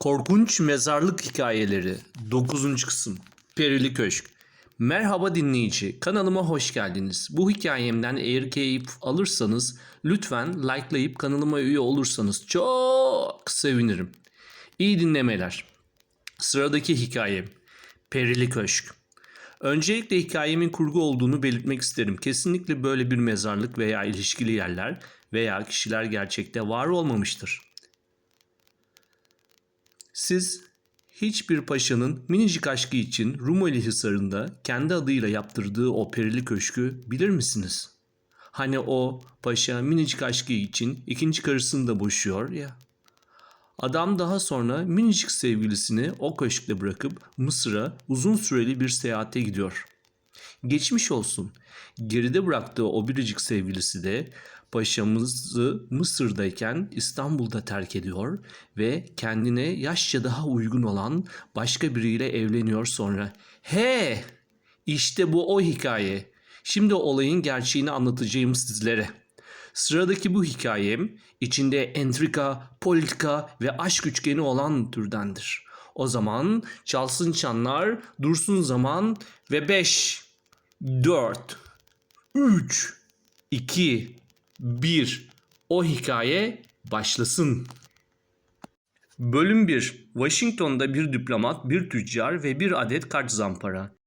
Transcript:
Korkunç Mezarlık Hikayeleri 9. kısım Perili Köşk Merhaba dinleyici, kanalıma hoş geldiniz. Bu hikayemden eğer keyif alırsanız lütfen likelayıp kanalıma üye olursanız çok sevinirim. İyi dinlemeler. Sıradaki hikayem Perili Köşk. Öncelikle hikayemin kurgu olduğunu belirtmek isterim. Kesinlikle böyle bir mezarlık veya ilişkili yerler veya kişiler gerçekte var olmamıştır. Siz hiçbir paşanın minicik aşkı için Rumeli Hisarı'nda kendi adıyla yaptırdığı o perili köşkü bilir misiniz? Hani o paşa minicik aşkı için ikinci karısını da boşuyor ya. Adam daha sonra minicik sevgilisini o köşkte bırakıp Mısır'a uzun süreli bir seyahate gidiyor. Geçmiş olsun. Geride bıraktığı o biricik sevgilisi de paşamızı Mısır'dayken İstanbul'da terk ediyor ve kendine yaşça daha uygun olan başka biriyle evleniyor sonra. He! İşte bu o hikaye. Şimdi olayın gerçeğini anlatacağım sizlere. Sıradaki bu hikayem içinde entrika, politika ve aşk üçgeni olan türdendir. O zaman çalsın çanlar, dursun zaman ve 5, 4, 3, 2, 1 o hikaye başlasın. Bölüm 1. Washington'da bir diplomat, bir tüccar ve bir adet kart zampara.